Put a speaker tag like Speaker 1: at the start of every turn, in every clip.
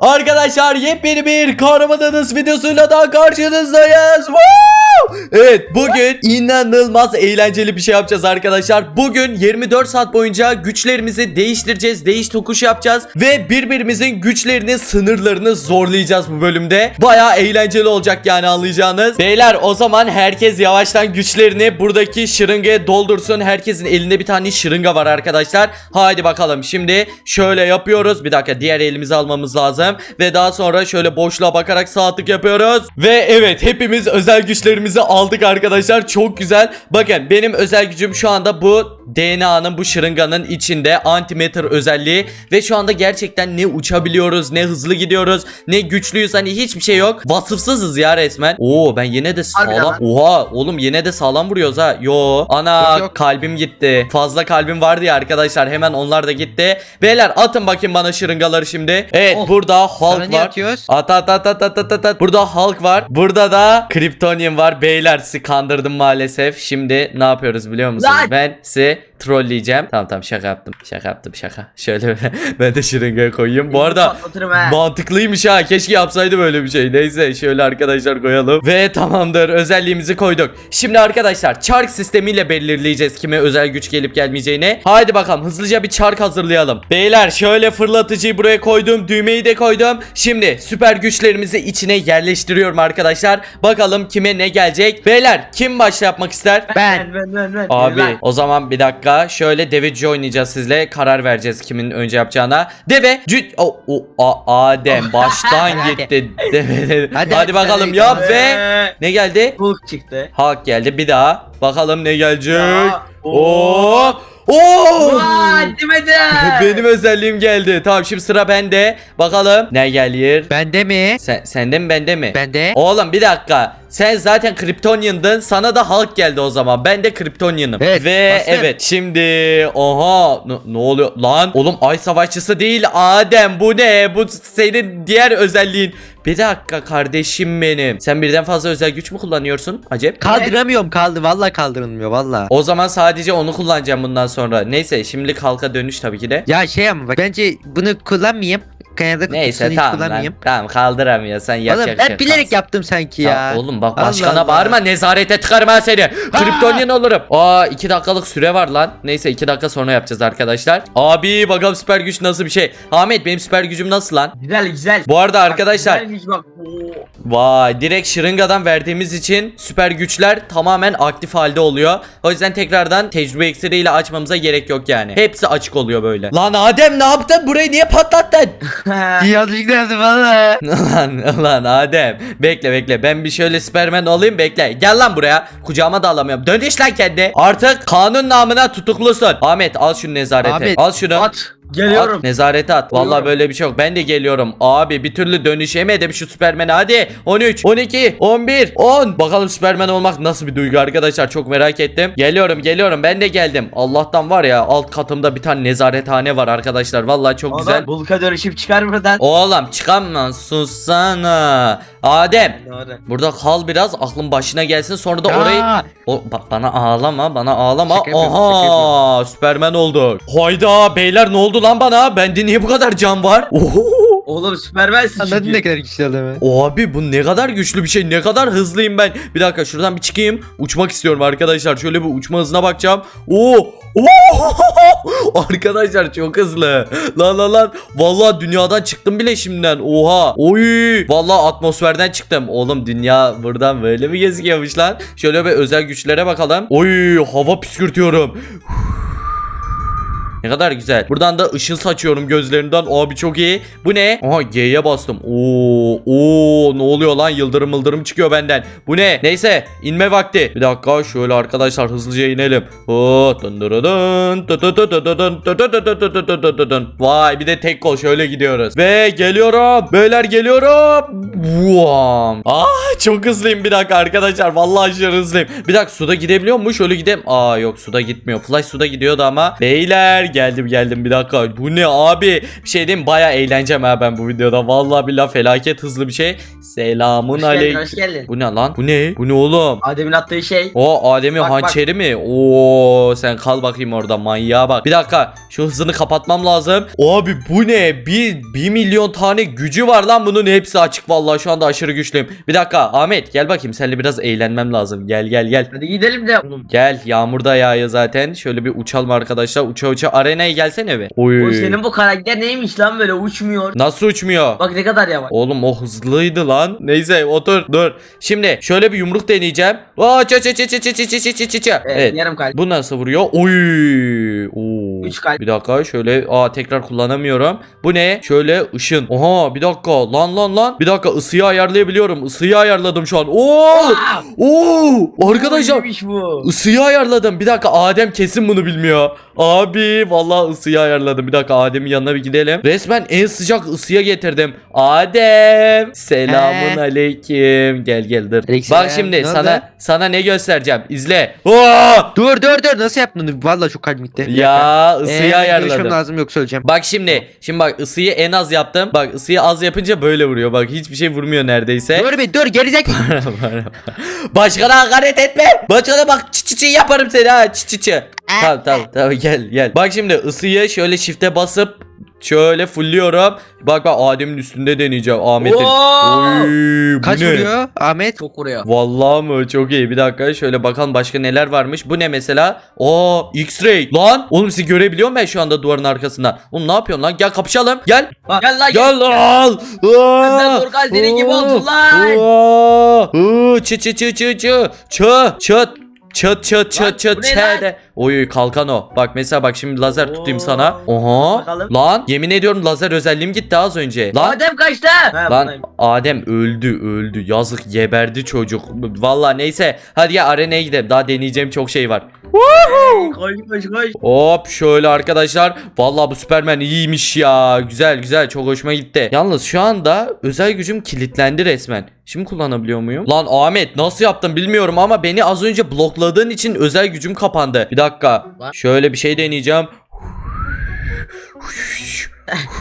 Speaker 1: Arkadaşlar yepyeni bir kahraman videosuyla daha karşınızdayız. Woo! Evet bugün inanılmaz eğlenceli bir şey yapacağız arkadaşlar. Bugün 24 saat boyunca güçlerimizi değiştireceğiz. Değiş tokuş yapacağız. Ve birbirimizin güçlerini sınırlarını zorlayacağız bu bölümde. Baya eğlenceli olacak yani anlayacağınız. Beyler o zaman herkes yavaştan güçlerini buradaki şırıngaya doldursun. Herkesin elinde bir tane şırınga var arkadaşlar. Haydi bakalım şimdi şöyle yapıyoruz. Bir dakika diğer elimizi almamız lazım. Ve daha sonra şöyle boşluğa bakarak sağ tık yapıyoruz. Ve evet hepimiz özel güçlerimizi aldık arkadaşlar. Çok güzel. Bakın benim özel gücüm şu anda bu DNA'nın bu şırınganın içinde antimatter özelliği ve şu anda gerçekten ne uçabiliyoruz ne hızlı gidiyoruz ne güçlüyüz hani hiçbir şey yok. Vasıfsızız ya resmen. Oo ben yine de
Speaker 2: Harbiden
Speaker 1: sağlam.
Speaker 2: lan.
Speaker 1: Oha oğlum yine de sağlam vuruyoruz ha. Yo ana
Speaker 2: Yok, yok.
Speaker 1: kalbim gitti. Fazla kalbim vardı ya arkadaşlar hemen onlar da gitti. Beyler atın bakayım bana şırıngaları şimdi. Evet
Speaker 2: Oh,
Speaker 1: burada
Speaker 3: Sana
Speaker 1: Hulk
Speaker 3: niye
Speaker 1: var.
Speaker 3: atıyoruz?
Speaker 1: At at at at at at at at. Burada Hulk var. Burada da Kryptonian var. Beyler sizi kandırdım maalesef. Şimdi ne yapıyoruz biliyor musunuz?
Speaker 2: Lan!
Speaker 1: Ben sizi trolleyeceğim. Tamam tamam şaka yaptım. Şaka yaptım şaka. Şöyle ben de şırıngaya koyayım. Bu arada. Mantıklıymış ha. Keşke yapsaydı böyle bir şey. Neyse şöyle arkadaşlar koyalım. Ve tamamdır. Özelliğimizi koyduk. Şimdi arkadaşlar çark sistemiyle belirleyeceğiz kime özel güç gelip gelmeyeceğini. Haydi bakalım hızlıca bir çark hazırlayalım. Beyler şöyle fırlatıcıyı buraya koydum. Düğmeyi de koydum. Şimdi süper güçlerimizi içine yerleştiriyorum arkadaşlar. Bakalım kime ne gelecek. Beyler kim başta yapmak ister?
Speaker 3: Ben.
Speaker 2: ben ben ben.
Speaker 1: Abi
Speaker 2: Ben.
Speaker 1: o zaman bir dakika şöyle deveci oynayacağız sizle karar vereceğiz kimin önce yapacağına. Deve cüt o, o a, Adem baştan gitti. Deve. Hadi,
Speaker 3: Hadi,
Speaker 1: bakalım
Speaker 3: hadi.
Speaker 1: yap ve ne geldi?
Speaker 2: Hulk çıktı.
Speaker 1: Hulk geldi bir daha. Bakalım ne gelecek.
Speaker 2: Ya,
Speaker 1: Oo! Oo!
Speaker 2: Vay demedi.
Speaker 1: Benim özelliğim geldi. Tamam şimdi sıra bende. Bakalım ne gelir?
Speaker 3: Bende mi?
Speaker 1: Sen, sende mi bende mi?
Speaker 3: Bende.
Speaker 1: Oğlum bir dakika. Sen zaten Kryptonian'dın. Sana da Hulk geldi o zaman. Ben de Kryptonian'ım.
Speaker 3: Evet,
Speaker 1: Ve
Speaker 3: bastım.
Speaker 1: evet şimdi oha ne, ne oluyor lan? Oğlum ay savaşçısı değil Adem bu ne? Bu senin diğer özelliğin. Bir dakika kardeşim benim. Sen birden fazla özel güç mü kullanıyorsun acep?
Speaker 3: Kaldıramıyorum kaldı. Vallahi kaldırılmıyor valla.
Speaker 1: O zaman sadece onu kullanacağım bundan sonra. Neyse şimdilik halka dönüş tabii ki de.
Speaker 3: Ya şey ama bak bence bunu kullanmayayım. Kanada
Speaker 1: Neyse
Speaker 3: kutusunu hiç
Speaker 1: tamam lan.
Speaker 3: kullanmayayım.
Speaker 1: Tamam kaldıramıyorsan
Speaker 3: Oğlum
Speaker 1: yapacak bir
Speaker 3: ben
Speaker 1: şey
Speaker 3: bilerek
Speaker 1: kalsın.
Speaker 3: yaptım sanki ya.
Speaker 1: Ya oğlum bak
Speaker 3: Allah
Speaker 1: başkana
Speaker 3: Allah.
Speaker 1: bağırma nezarete tıkarım ha seni. Kryptonian olurum. Aa 2 dakikalık süre var lan. Neyse 2 dakika sonra yapacağız arkadaşlar. Abi bakalım süper güç nasıl bir şey. Ahmet benim süper gücüm nasıl lan?
Speaker 2: Güzel güzel.
Speaker 1: Bu arada arkadaşlar
Speaker 2: Güzelmiş bak. Oo.
Speaker 1: vay direkt şırıngadan verdiğimiz için süper güçler tamamen aktif halde oluyor. O yüzden tekrardan tecrübe iksiriyle açmamıza gerek yok yani. Hepsi açık oluyor böyle. Lan Adem ne yaptın? Burayı niye patlattın?
Speaker 3: Yanlışlıkla yaptım valla.
Speaker 1: lan lan Adem? Bekle bekle. Ben bir şöyle Superman olayım bekle. Gel lan buraya. Kucağıma da alamıyorum. Dönüş lan kendi. Artık kanun namına tutuklusun. Ahmet al şunu nezarete.
Speaker 3: Ahmet,
Speaker 1: al şunu.
Speaker 2: At. Geliyorum.
Speaker 1: At, nezarete at. Vallahi
Speaker 2: Geliyorum.
Speaker 1: böyle bir şey yok. Ben de geliyorum. Abi bir türlü dönüşemedim şu Superman'e. Hadi. 13, 12, 11, 10. Bakalım Superman olmak nasıl bir duygu arkadaşlar. Çok merak ettim. Geliyorum, geliyorum. Ben de geldim. Allah'tan var ya alt katımda bir tane nezarethane var arkadaşlar. Vallahi çok güzel.
Speaker 2: Oğlum, Hulk'a dönüşüp çıkar buradan.
Speaker 1: Oğlum çıkamam sussana. Adem
Speaker 2: Doğru.
Speaker 1: burada kal biraz aklın başına gelsin sonra da
Speaker 3: Ya.
Speaker 1: orayı o ba- bana ağlama bana ağlama.
Speaker 3: Şaka yapıyorum, şaka
Speaker 1: Aha Süpermen olduk. Hayda beyler ne oldu lan bana? Bende niye bu kadar can var? Oho.
Speaker 2: Oğlum Superman'sin
Speaker 3: Anladın
Speaker 2: çünkü.
Speaker 3: ne kadar güçlü adamı.
Speaker 1: Abi bu ne kadar güçlü bir şey ne kadar hızlıyım ben. Bir dakika şuradan bir çıkayım. Uçmak istiyorum arkadaşlar. Şöyle bir uçma hızına bakacağım. Oo! Oo! Arkadaşlar çok hızlı. Lan lan lan. Vallahi dünyadan çıktım bile şimdiden. Oha! Oy! Vallahi atmosferden çıktım. Oğlum dünya buradan böyle mi gözüküyormuş lan? Şöyle bir özel güçlere bakalım. Oy! Hava püskürtüyorum ne kadar güzel. Buradan da ışın saçıyorum gözlerinden. Abi çok iyi. Bu ne? Aha G'ye bastım. Oo, oo ne oluyor lan? Yıldırım yıldırım çıkıyor benden. Bu ne? Neyse inme vakti. Bir dakika şöyle arkadaşlar hızlıca inelim. Vay bir de tek kol şöyle gidiyoruz. Ve geliyorum. Beyler geliyorum. Vuam. Ah çok hızlıyım bir dakika arkadaşlar. Vallahi aşırı hızlıyım. Bir dakika suda gidebiliyor mu? Şöyle gidem. Aa yok suda gitmiyor. Flash suda gidiyordu ama. Beyler geldim geldim bir dakika. Bu ne abi? Bir şey diyeyim baya eğleneceğim ha ben bu videoda. Vallahi billahi felaket hızlı bir şey. Selamun
Speaker 2: Hoş geldin,
Speaker 1: aleyküm.
Speaker 2: hoş geldin.
Speaker 1: Bu ne lan? Bu ne? Bu ne oğlum?
Speaker 2: Adem'in attığı şey.
Speaker 1: O Adem'in
Speaker 2: Bak, bak.
Speaker 1: hançeri mi? Oo sen kal bakayım orada manyağa bak. Bir dakika şu hızını kapatmam lazım. Abi bu ne? Bir, bir milyon tane gücü var lan bunun hepsi açık vallahi şu anda aşırı güçlüyüm. Bir dakika Ahmet gel bakayım seninle biraz eğlenmem lazım. Gel gel gel.
Speaker 2: Hadi gidelim de. Oğlum,
Speaker 1: Gel yağmur da yağıyor zaten. Şöyle bir uçalım arkadaşlar. Uça uça arenaya gelsene be. Oy.
Speaker 2: o senin bu karakter neymiş lan böyle uçmuyor.
Speaker 1: Nasıl uçmuyor?
Speaker 2: Bak ne kadar yavaş.
Speaker 1: Oğlum o hızlıydı lan. Neyse otur dur. Şimdi şöyle bir yumruk deneyeceğim. Aa ça ça ça ça ça ça ça ça.
Speaker 2: Evet,
Speaker 1: Evet.
Speaker 2: yarım kalp.
Speaker 1: Bu nasıl vuruyor? Oy. Oo.
Speaker 2: Üç kalp.
Speaker 1: Bir dakika şöyle aa tekrar kullanamıyorum. Bu ne? Şöyle ışın. Oha bir dakika. Lan lan lan. Bir dakika ısıyı ayarlayabiliyorum. Isıyı ayarladım şu an. Oo! Oo! Arkadaşlar
Speaker 2: bu?
Speaker 1: Isıyı ayarladım. Bir dakika Adem kesin bunu bilmiyor. Abi vallahi ısıyı ayarladım. Bir dakika Adem'in yanına bir gidelim. Resmen en sıcak ısıya getirdim. Adem. Selamun
Speaker 3: He.
Speaker 1: aleyküm. Gel gel dur.
Speaker 3: Aleykümselam.
Speaker 1: Bak şimdi
Speaker 3: Ne oldu?
Speaker 1: sana sana ne göstereceğim. İzle. Oo!
Speaker 3: Dur dur dur nasıl yaptın? Vallahi çok kalbim gitti.
Speaker 1: Ya
Speaker 3: Ee,
Speaker 1: ısıyı
Speaker 3: görüşmem
Speaker 1: ayarladım.
Speaker 3: lazım yoksa öleceğim.
Speaker 1: Bak şimdi. Şimdi bak ısıyı en az yaptım. Bak ısıyı az yapınca böyle vuruyor. Bak hiçbir şey vurmuyor neredeyse.
Speaker 3: Dur bir dur gerizek.
Speaker 1: Başkana hakaret etme. Başkana bak çı çı çı yaparım seni ha çı çı çı. Tamam tamam tamam gel gel. Bak şimdi ısıyı şöyle shift'e basıp şöyle fullüyorum. Bak bak Adem'in üstünde deneyeceğim Ahmet'in.
Speaker 2: Oo!
Speaker 1: Oy, bu
Speaker 3: Kaç
Speaker 1: ne?
Speaker 3: vuruyor Ahmet?
Speaker 2: Çok vuruyor.
Speaker 1: Vallahi mı? Çok iyi. Bir dakika şöyle bakalım başka neler varmış. Bu ne mesela? Oo X-ray. Lan oğlum sizi görebiliyorum ben şu anda duvarın arkasında. Oğlum ne yapıyorsun lan? Gel kapışalım. Gel.
Speaker 2: Bak, Gel lan
Speaker 1: Gel lan.
Speaker 2: Benden Dorukhan senin gibi olsun lan.
Speaker 1: lan. Çı çı çı çı çı. Çı çıt. Çıt çıt
Speaker 2: Lan,
Speaker 1: çıt çıt
Speaker 2: bu ne lan?
Speaker 1: çede. Oy kalkan o. Bak mesela bak şimdi lazer tutayım
Speaker 2: Oo.
Speaker 1: sana. Oha.
Speaker 2: Bakalım.
Speaker 1: Lan yemin ediyorum lazer özelliğim gitti az önce. Lan
Speaker 2: Adem kaçtı. Ha,
Speaker 1: Lan
Speaker 2: buradayım.
Speaker 1: Adem öldü öldü yazık geberdi çocuk. Vallahi neyse hadi ya arenaya gidelim daha deneyeceğim çok şey var.
Speaker 2: Koş koş koş.
Speaker 1: Hop şöyle arkadaşlar. Vallahi bu Superman iyiymiş ya. Güzel güzel çok hoşuma gitti. Yalnız şu anda özel gücüm kilitlendi resmen. Şimdi kullanabiliyor muyum? Lan Ahmet nasıl yaptın bilmiyorum ama beni az önce blokladığın için özel gücüm kapandı. Bir dakika.
Speaker 2: Lan.
Speaker 1: Şöyle bir şey deneyeceğim.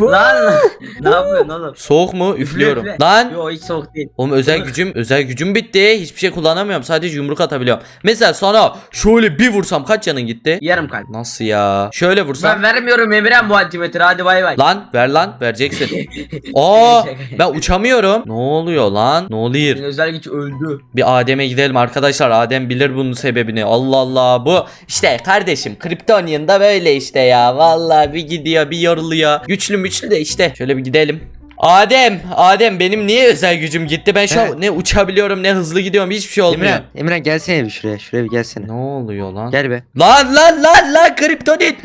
Speaker 2: Lan ne yapıyorsun oğlum?
Speaker 1: Soğuk mu? Üflüyorum.
Speaker 2: üfle.
Speaker 1: Lan
Speaker 2: Yo hiç soğuk değil.
Speaker 1: Oğlum özel gücüm özel gücüm bitti. Hiçbir şey kullanamıyorum. Sadece yumruk atabiliyorum. Mesela sana şöyle bir vursam kaç canın gitti?
Speaker 2: Yarım kalp.
Speaker 1: Nasıl ya? Şöyle vursam.
Speaker 2: Ben vermiyorum Emirhan bu altimetre hadi bay bay.
Speaker 1: Lan ver lan vereceksin. Aa ben uçamıyorum. Ne oluyor lan? Ne oluyor?
Speaker 2: Senin özel güç öldü.
Speaker 1: Bir Adem'e gidelim arkadaşlar. Adem bilir bunun sebebini. Allah Allah bu. işte kardeşim Kryptonian'da böyle işte ya. Vallahi bir gidiyor bir yoruluyor. Güçlü müçlü de işte. Şöyle bir gidelim. Adem, Adem benim niye özel gücüm gitti? Ben şu an
Speaker 3: Evet.
Speaker 1: ne uçabiliyorum ne hızlı gidiyorum hiçbir şey olmuyor.
Speaker 3: Emirhan, Emirhan gelsene bir şuraya. Şuraya bir gelsene.
Speaker 1: Ne oluyor lan?
Speaker 3: Gel be.
Speaker 1: Lan lan lan lan kriptonit.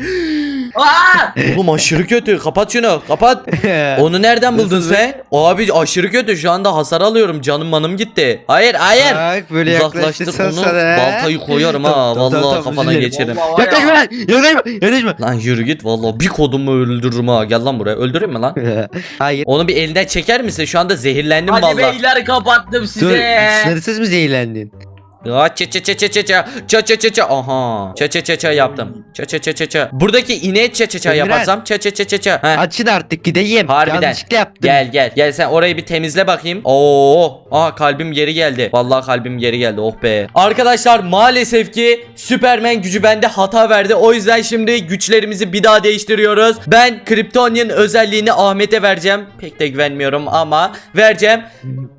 Speaker 2: Aa!
Speaker 1: Oğlum aşırı kötü. Kapat şunu. Kapat. Onu nereden buldun
Speaker 3: Nasıl
Speaker 1: sen? Abi aşırı kötü. Şu anda hasar alıyorum. Canım manım gitti. Hayır hayır.
Speaker 3: Bak böyle
Speaker 1: Uzaklaştır
Speaker 3: yaklaştırsan
Speaker 1: onu. Baltayı koyarım ha. Vallahi kafana geçerim.
Speaker 2: Vallahi var ya.
Speaker 3: Yaklaşma lan. Yaklaşma. Yaklaşma.
Speaker 1: Lan yürü git. Vallahi bir kodumu öldürürüm ha. Gel lan buraya. Öldüreyim mi lan?
Speaker 3: Hayır.
Speaker 1: Onu bir elinden çeker misin? Şu anda zehirlendim
Speaker 2: Hadi
Speaker 1: vallahi.
Speaker 2: beyler kapattım
Speaker 3: Dur.
Speaker 2: size.
Speaker 3: Sınırsız mı zehirlendin?
Speaker 1: Aa, çe çe çe çe çe çe çe çe çe çe aha çe çe çe çe yaptım çe çe çe çe çe buradaki ineğe çe çe çe
Speaker 3: Emirhan.
Speaker 1: yaparsam çe çe çe çe çe Heh.
Speaker 3: Açın artık gideyim.
Speaker 1: Harbiden.
Speaker 3: Yanlışlıkla yaptım.
Speaker 1: Gel gel gel sen orayı bir temizle bakayım. Oo, aa kalbim geri geldi. Vallahi kalbim geri geldi. Oh be. Arkadaşlar maalesef ki Superman gücü bende hata verdi. O yüzden şimdi güçlerimizi bir daha değiştiriyoruz. Ben Kryptonian özelliğini Ahmet'e vereceğim. Pek de güvenmiyorum ama vereceğim.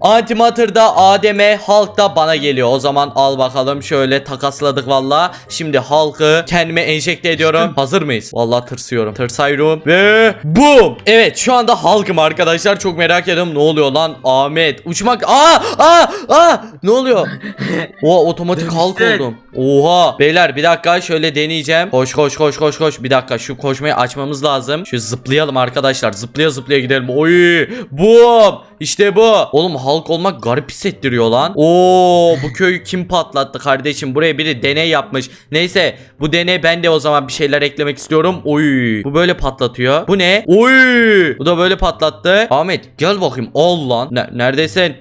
Speaker 1: Antimatter da Adem'e, Hulk da bana geliyor. O zaman al bakalım. Şöyle takasladık valla. Şimdi Hulk'ı kendime enjekte ediyorum. Hazır mıyız? Vallahi tırsıyorum. Tırsıyorum. Ve boom. Evet şu anda Hulk'ım arkadaşlar. Çok merak ediyorum. Ne oluyor lan? Ahmet. Uçmak. Aa! Aa! Aa! Ne oluyor? Oha otomatik
Speaker 2: Dönüştün.
Speaker 1: oldum. Oha. Beyler bir dakika şöyle deneyeceğim. Koş koş koş koş koş. Bir dakika şu koşmayı açmamız lazım. Şu zıplayalım arkadaşlar. Zıplaya zıplaya gidelim. Oy! Boom! İşte bu. Oğlum Hulk olmak garip hissettiriyor lan. Oo bu köyü kim patlattı kardeşim? Buraya biri deney yapmış. Neyse bu deney ben de o zaman bir şeyler eklemek istiyorum. Oy. Bu böyle patlatıyor. Bu ne? Oy. Bu da böyle patlattı. Ahmet gel bakayım. Al lan. Ne- neredesin?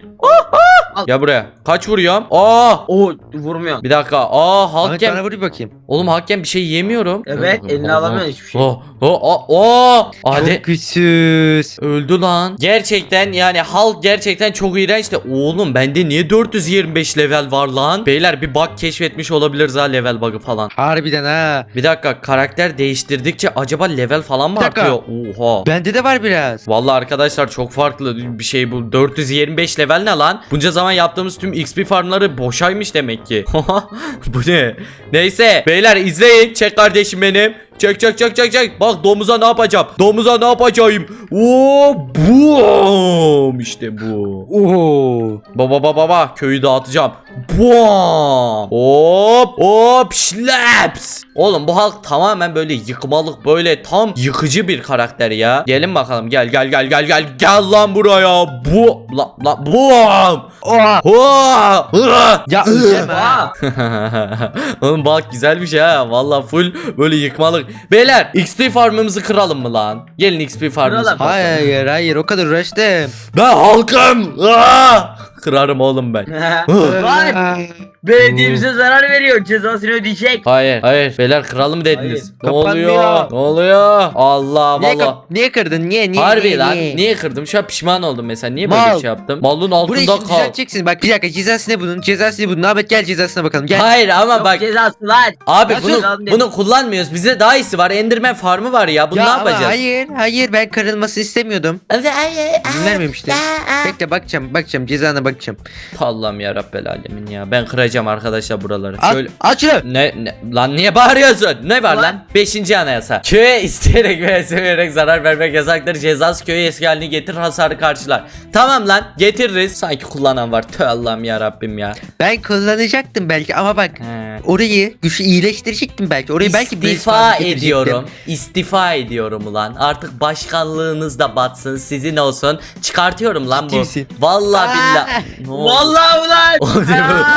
Speaker 2: al.
Speaker 1: Gel buraya. Kaç vuruyorum? Aa!
Speaker 2: O vurmuyor.
Speaker 1: Bir dakika. Aa
Speaker 3: Ahmet bana
Speaker 1: Hakem.
Speaker 3: vur bakayım.
Speaker 1: Oğlum Hakem bir şey yemiyorum.
Speaker 2: Evet eline alamıyorsun hiçbir şey.
Speaker 1: Oh, oh, oh, oh. Hadi.
Speaker 3: Çok güçsüz.
Speaker 1: Öldü lan. Gerçekten yani Hulk gerçekten çok iğrenç de oğlum bende niye 425 level var lan? Beyler bir bug keşfetmiş olabiliriz ha level bug'ı falan.
Speaker 3: Harbiden ha.
Speaker 1: Bir dakika karakter değiştirdikçe acaba level falan mı
Speaker 3: Bir dakika.
Speaker 1: artıyor? Oha.
Speaker 3: Bende de var biraz.
Speaker 1: Vallahi arkadaşlar çok farklı bir şey bu. 425 level ne lan? Bunca zaman yaptığımız tüm XP farmları boşaymış demek ki. bu ne? Neyse beyler izleyin. Çek kardeşim benim. Çek çek çek çek çek. Bak domuza ne yapacağım? Domuza ne yapacağım? Oo, boom. İşte bu.
Speaker 3: Oo.
Speaker 1: Baba baba baba köyü dağıtacağım. Boom. Hop hop slaps. Oğlum bu halk tamamen böyle yıkmalık böyle tam yıkıcı bir karakter ya. Gelin bakalım gel gel gel gel gel gel lan buraya. Bu la la.
Speaker 3: Oha! Ya.
Speaker 2: Aa,
Speaker 1: Oğlum bak güzel bir şey ha. Valla full böyle yıkmalık. Beyler XP farmımızı kıralım mı lan? Gelin XP farmımızı.
Speaker 2: Kıralım.
Speaker 3: Hayır hayır o kadar uğraştım.
Speaker 1: Ben halkım. Aa! Kırarım oğlum ben.
Speaker 2: Lan belediyemize zarar veriyor cezasını ödeyecek.
Speaker 1: Hayır, hayır. Beyler kralım dediniz. Ne
Speaker 3: Kapanmıyor.
Speaker 1: oluyor? Ne oluyor? Allah
Speaker 3: Niye,
Speaker 1: valla.
Speaker 3: kap- niye kırdın? Niye? Niye?
Speaker 1: Harbi
Speaker 3: niye,
Speaker 1: lan.
Speaker 3: niye?
Speaker 1: Niye kırdım? Şu an pişman oldum mesela. Niye böyle
Speaker 3: Mal.
Speaker 1: bir şey yaptım? Malın
Speaker 3: Burayı
Speaker 1: altında
Speaker 3: şimdi
Speaker 1: kal.
Speaker 3: düzelteceksin. Bak bir dakika cezası ne bunun? Cezası ne bunun? Ahmet gel cezasına bakalım. Gel.
Speaker 1: Hayır ama
Speaker 2: Yok
Speaker 1: bak
Speaker 2: cezası lan.
Speaker 1: abi
Speaker 2: Ya
Speaker 1: bunu
Speaker 2: sus lan dedim.
Speaker 1: bunu kullanmıyoruz. Bize daha iyisi var. Enderman farmı var ya. Bunu
Speaker 3: Ya
Speaker 1: ne
Speaker 3: ama
Speaker 1: yapacağız?
Speaker 3: Hayır hayır ben kırılmasını istemiyordum. İzin vermemiştim. Bekle bakacağım bakacağım cezana bakacağım.
Speaker 1: Allah'ım ya Rabbel alemin ya. Ben kıracağım arkadaşlar buraları.
Speaker 3: At,
Speaker 1: Şöyle
Speaker 3: şunu.
Speaker 1: ne, ne lan niye bağırıyorsun? Ne var lan?
Speaker 2: Lan.
Speaker 1: Beşinci anayasa. Köye isteyerek ve severek zarar vermek yasaktır. Cezası köyü eski haline getir hasarı karşılar. Tamam lan getiririz. Sanki kullanan var. Tüh Allah'ım ya Rabbim ya.
Speaker 3: Ben kullanacaktım belki ama bak
Speaker 1: He.
Speaker 3: orayı güçlü iyileştirecektim belki. Orayı belki
Speaker 1: İstifa ediyorum. İstifa ediyorum ulan. Artık başkanlığınız da batsın. Sizin olsun. Çıkartıyorum lan bu.
Speaker 3: misin?
Speaker 1: Vallahi billahi. Ne oldu?
Speaker 2: Vallahi ulan.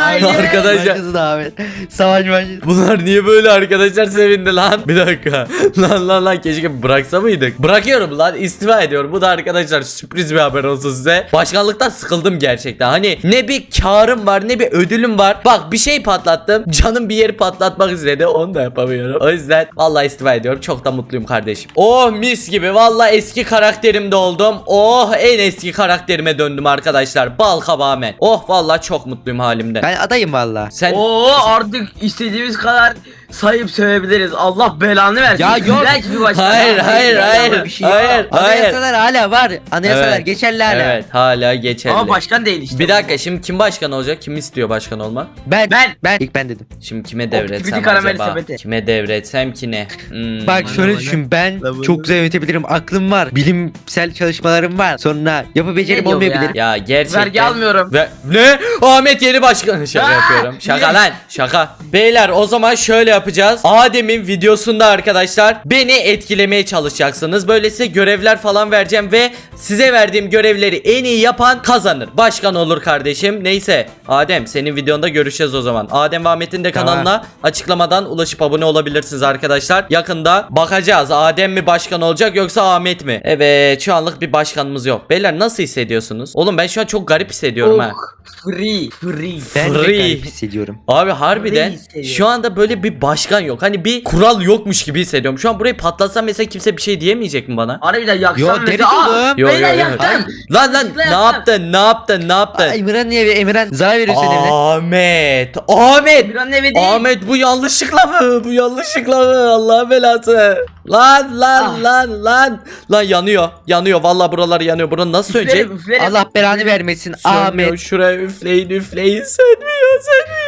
Speaker 2: Ay,
Speaker 1: Arkadaşlar
Speaker 3: Başlasın abi. Savaş başlasın.
Speaker 1: Bunlar niye böyle arkadaşlar sevindi lan? Bir dakika. lan lan lan keşke bıraksa mıydık? Bırakıyorum lan istifa ediyorum. Bu da arkadaşlar sürpriz bir haber olsun size. Başkanlıktan sıkıldım gerçekten. Hani ne bir karım var ne bir ödülüm var. Bak bir şey patlattım. Canım bir yeri patlatmak istedi. Onu da yapamıyorum. O yüzden vallahi istifa ediyorum. Çok da mutluyum kardeşim. Oh mis gibi. Vallahi eski karakterimde oldum. Oh en eski karakterime döndüm arkadaşlar. Bal kabağı men. Oh vallahi çok mutluyum halimden.
Speaker 3: Ben adayım valla.
Speaker 1: Sen
Speaker 2: Oo artık istediğimiz kadar sayıp sövebiliriz. Allah belanı versin.
Speaker 3: Ya yok.
Speaker 2: İğrenç bir başkan.
Speaker 1: Hayır,
Speaker 2: Ya,
Speaker 1: hayır,
Speaker 2: ya,
Speaker 1: hayır.
Speaker 3: Bir şey yok.
Speaker 1: Hayır, hayır.
Speaker 3: Anayasalar hala var. Anayasalar
Speaker 1: Evet.
Speaker 3: geçerli hala.
Speaker 1: Evet hala geçerli.
Speaker 2: Ama başkan değil işte.
Speaker 1: bir dakika şimdi kim başkan olacak? Kim istiyor başkan olmak?
Speaker 3: Ben,
Speaker 2: Ben.
Speaker 3: ben ilk ben dedim.
Speaker 1: Şimdi kime devretsem
Speaker 2: Activity karamel
Speaker 1: acaba?
Speaker 2: sepeti.
Speaker 1: Kime devretsem ki ne? Hmm.
Speaker 3: Bak şöyle
Speaker 2: bana.
Speaker 3: düşün ben
Speaker 2: Bana
Speaker 3: çok güzel yönetebilirim. Aklım var. Bilimsel çalışmalarım var. Sonra yapı becerim
Speaker 2: diyor
Speaker 3: olmayabilir.
Speaker 1: ya gerçekten.
Speaker 2: Vergi almıyorum.
Speaker 1: Ve ne? Ahmet yeni başkan. Şaka
Speaker 2: Aa,
Speaker 1: yapıyorum. Şaka lan. Şaka. Beyler o zaman şöyle yapacağız. Adem'in videosunda arkadaşlar beni etkilemeye çalışacaksınız. Böyle size görevler falan vereceğim ve size verdiğim görevleri en iyi yapan kazanır. Başkan olur kardeşim. Neyse. Adem senin videonda görüşeceğiz o zaman. Adem ve Ahmet'in de
Speaker 3: Tamam.
Speaker 1: kanalına açıklamadan ulaşıp abone olabilirsiniz arkadaşlar. Yakında bakacağız. Adem mi başkan olacak yoksa Ahmet mi? Evet şu anlık bir başkanımız yok. Beyler nasıl hissediyorsunuz? Oğlum ben şu an çok garip hissediyorum ha.
Speaker 2: Oh, free, free.
Speaker 3: Ben de
Speaker 1: Free.
Speaker 3: garip hissediyorum.
Speaker 1: Abi harbiden
Speaker 2: hissediyorum.
Speaker 1: şu anda böyle bir başkan yok. Hani bir kural yokmuş gibi hissediyorum. Şu an burayı patlatsam mesela kimse bir şey diyemeyecek mi bana?
Speaker 2: Harbiden yaksam
Speaker 3: Yo,
Speaker 2: mesela.
Speaker 3: deriz oğlum.
Speaker 1: Yo,
Speaker 2: beyler
Speaker 1: yo, yo.
Speaker 2: yaktım.
Speaker 1: Lan lan ne yaptın? Ne yaptın? Ne yaptın?
Speaker 3: Emirhan niye? Emirhan zarar veriyorsun evine.
Speaker 1: Ahmet. Ahmet.
Speaker 2: Bir an eve değil.
Speaker 1: Ahmet bu yanlışlıkla mı? Bu yanlışlıkla mı? Allah belası. Lan lan
Speaker 2: Ah.
Speaker 1: lan lan. Lan yanıyor. Yanıyor. Vallahi buralar yanıyor. Buranı nasıl sönecek?
Speaker 2: Üflerim, üflerim.
Speaker 3: Allah belanı vermesin
Speaker 1: Sönmüyor.
Speaker 3: Ahmet.
Speaker 1: Şuraya üfleyin üfleyin. Sönmüyor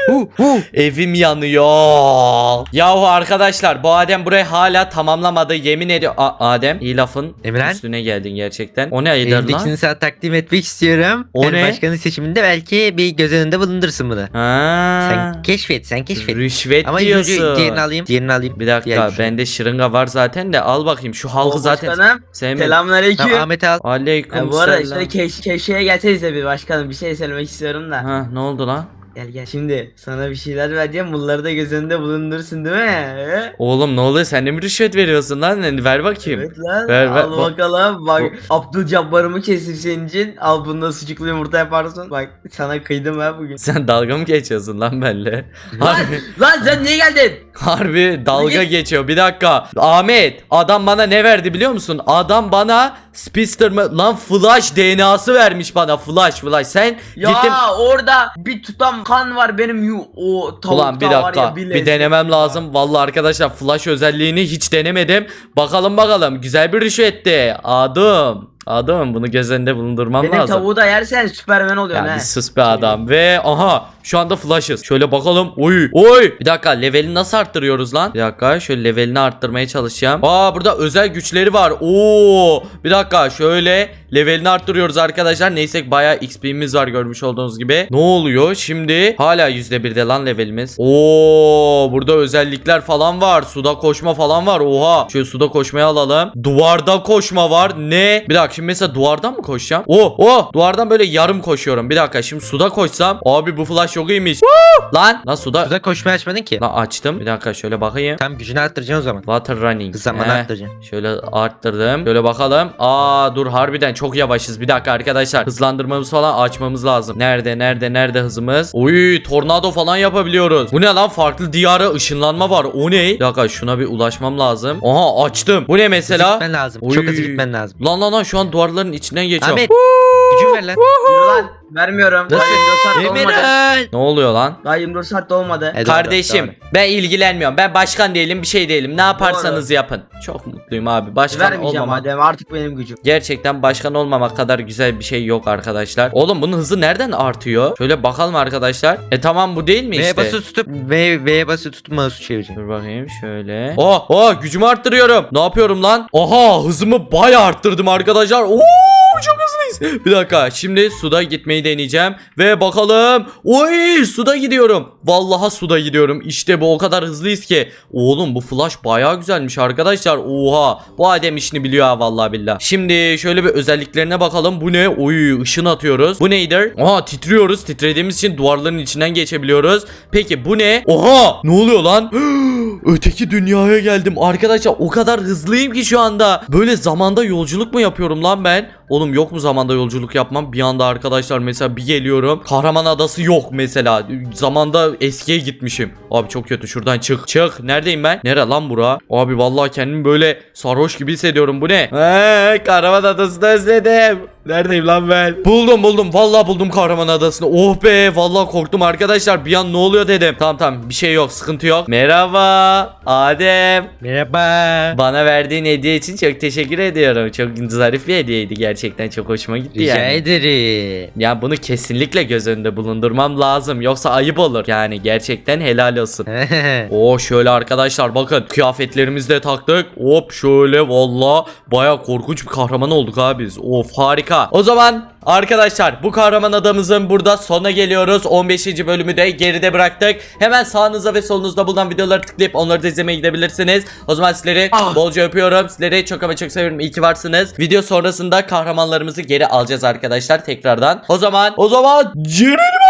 Speaker 3: Hu hu.
Speaker 1: Evim yanıyor. Yahu arkadaşlar bu Adem burayı hala tamamlamadı yemin ediyor. A- Adem iyi lafın
Speaker 3: Emirhan?
Speaker 1: üstüne geldin gerçekten. O ne ayıdır lan?
Speaker 3: Elimdekini sana takdim etmek istiyorum.
Speaker 1: O
Speaker 3: Yani
Speaker 1: ne?
Speaker 3: Başkanın seçiminde belki bir göz önünde bulundursun bunu.
Speaker 1: Ha.
Speaker 3: Sen keşfet, sen keşfet.
Speaker 1: Rüşvet
Speaker 3: Ama ilk önce
Speaker 1: diyorsun.
Speaker 3: diğerini alayım. Diğerini alayım.
Speaker 1: Bir dakika
Speaker 3: Diğer şey.
Speaker 1: bende şırınga var zaten de al bakayım şu halkı
Speaker 2: O
Speaker 1: zaten
Speaker 2: Başkanım.
Speaker 1: sevmedim.
Speaker 2: Selamünaleyküm.
Speaker 3: Tamam Ahmet al.
Speaker 1: Aleyküm
Speaker 2: Ya bu arada
Speaker 1: selam.
Speaker 2: işte keş, keşeye gelsenize bir başkanım bir şey söylemek istiyorum da.
Speaker 1: Ha ne oldu lan?
Speaker 2: Gel gel. Şimdi sana bir şeyler vereceğim. Bunları da göz önünde bulundursun değil mi? He?
Speaker 1: Oğlum ne oluyor sen de mi rüşvet veriyorsun lan? Yani ver bakayım.
Speaker 2: Evet lan.
Speaker 1: Ver, ver.
Speaker 2: Al bakalım. Bak Abdülcabbar'ımı kesip senin için. Al bununla sucuklu yumurta yaparsın. Bak sana kıydım ha bugün.
Speaker 1: Sen dalga mı geçiyorsun lan benimle?
Speaker 2: lan, lan sen niye geldin?
Speaker 1: harbi dalga geçiyor. Bir dakika. Ahmet adam bana ne verdi biliyor musun? Adam bana Spister mı? Lan Flash DNA'sı vermiş bana. Flash Flash. Sen
Speaker 2: Ya
Speaker 1: gittin.
Speaker 2: orada bir tutam kan var benim yu o tavukta
Speaker 1: Ulan bir
Speaker 2: var
Speaker 1: dakika
Speaker 2: ya
Speaker 1: bir,
Speaker 2: lezzet
Speaker 1: denemem
Speaker 2: var.
Speaker 1: lazım. Vallahi arkadaşlar flash özelliğini hiç denemedim. Bakalım bakalım güzel bir rüşvetti. Adım. Adım bunu göz önünde bulundurmam
Speaker 2: Benim
Speaker 1: lazım.
Speaker 2: tavuğu da yersen süpermen oluyorsun
Speaker 1: Ya
Speaker 2: ha.
Speaker 1: sus be adam. Ve aha şu anda flash'ız. Şöyle bakalım. Oy oy. Bir dakika levelini nasıl arttırıyoruz lan? Bir dakika şöyle levelini arttırmaya çalışacağım. Aa burada özel güçleri var. Oo. Bir dakika şöyle levelini arttırıyoruz arkadaşlar. Neyse bayağı XP'miz var görmüş olduğunuz gibi. Ne oluyor? Şimdi hala %1'de lan levelimiz. Oo burada özellikler falan var. Suda koşma falan var. Oha. Şöyle suda koşmaya alalım. Duvarda koşma var. Ne? Bir dakika şimdi mesela duvardan mı koşacağım? Oh oh duvardan böyle yarım koşuyorum. Bir dakika şimdi suda koşsam. Abi bu flash çok iyiymiş. Woo! Lan lan suda.
Speaker 3: Suda koşmayı açmadın ki.
Speaker 1: Lan açtım. Bir dakika şöyle bakayım.
Speaker 3: Tam gücünü arttıracaksın o zaman.
Speaker 1: Water running.
Speaker 3: Zamanı arttıracaksın.
Speaker 1: Şöyle arttırdım. Şöyle bakalım. Aa dur harbiden çok yavaşız. Bir dakika arkadaşlar. Hızlandırmamız falan açmamız lazım. Nerede nerede nerede hızımız? Oy tornado falan yapabiliyoruz. Bu ne lan? Farklı diyara ışınlanma var. O ne? Bir dakika şuna bir ulaşmam lazım. Aha açtım. Bu ne
Speaker 3: Hızlı
Speaker 1: mesela?
Speaker 3: gitmen lazım.
Speaker 1: Oy.
Speaker 3: Çok hızlı gitmen lazım.
Speaker 1: Lan lan lan şu an duvarların içinden geçiyorum.
Speaker 3: Ahmet gücün ver lan.
Speaker 2: Yürü lan. Vermiyorum. Daha 24 saat de olmadı.
Speaker 3: Emirhan.
Speaker 1: Ne oluyor lan?
Speaker 2: Daha 24 saat de olmadı.
Speaker 3: E, doğru,
Speaker 1: Kardeşim
Speaker 3: doğru.
Speaker 1: ben ilgilenmiyorum. Ben başkan değilim bir şey değilim. Ne yaparsanız yapın. Çok mutluyum abi. Başkan
Speaker 2: Vermeyeceğim
Speaker 1: olmamak.
Speaker 2: madem artık benim gücüm.
Speaker 1: Gerçekten başkan olmamak kadar güzel bir şey yok arkadaşlar. Oğlum bunun hızı nereden artıyor? Şöyle bakalım arkadaşlar. E tamam bu değil mi
Speaker 3: V'ye
Speaker 1: işte?
Speaker 3: basılı tutup V V'ye basılı tutup mouse'u çevireceksin.
Speaker 1: Dur bakayım şöyle. Oh oh gücümü arttırıyorum. Ne yapıyorum lan? Aha hızımı bayağı arttırdım arkadaşlar. Oo çok hızlıyız. Bir dakika şimdi suda gitmeyi deneyeceğim. Ve bakalım. Oy suda gidiyorum. Vallahi suda gidiyorum. İşte bu o kadar hızlıyız ki. Oğlum bu flash bayağı güzelmiş arkadaşlar. Oha bu Adem işini biliyor ha vallahi billah. Şimdi şöyle bir özelliklerine bakalım. Bu ne? Oy ışın atıyoruz. Bu neydir? Aha titriyoruz. Titrediğimiz için duvarların içinden geçebiliyoruz. Peki bu ne? Oha ne oluyor lan? Öteki dünyaya geldim. Arkadaşlar o kadar hızlıyım ki şu anda. Böyle zamanda yolculuk mu yapıyorum lan ben? Oğlum yok mu zamanda yolculuk yapmam? Bir anda arkadaşlar mesela bir geliyorum. Kahraman adası yok mesela. Zamanda eskiye gitmişim. Abi çok kötü şuradan çık. Çık. Neredeyim ben? Nere lan bura? Abi vallahi kendimi böyle sarhoş gibi hissediyorum. Bu ne? Eee kahraman adasını özledim. Neredeyim lan ben? Buldum buldum. Vallahi buldum kahraman adasını. Oh be vallahi korktum arkadaşlar. Bir an ne oluyor dedim. Tamam tamam bir şey yok sıkıntı yok. Merhaba Adem.
Speaker 3: Merhaba.
Speaker 1: Bana verdiğin hediye için çok teşekkür ediyorum. Çok zarif bir hediyeydi gerçekten. Çok hoşuma gitti
Speaker 3: Rica
Speaker 1: yani.
Speaker 3: ederim.
Speaker 1: Ya bunu kesinlikle göz önünde bulundurmam lazım. Yoksa ayıp olur. Yani gerçekten helal olsun. Oo şöyle arkadaşlar bakın kıyafetlerimizi de taktık. Hop şöyle valla baya korkunç bir kahraman olduk abi biz. Of harika. O zaman arkadaşlar bu kahraman adamımızın burada sonuna geliyoruz. 15. bölümü de geride bıraktık. Hemen sağınızda ve solunuzda bulunan videoları tıklayıp onları da izlemeye gidebilrsiniz. O zaman sizleri
Speaker 2: Ah.
Speaker 1: bolca öpüyorum. Sizleri çok ama çok seviyorum. İyi ki varsınız. Video sonrasında kahramanlarımızı geri alacağız arkadaşlar tekrardan. O zaman o zaman Cirelim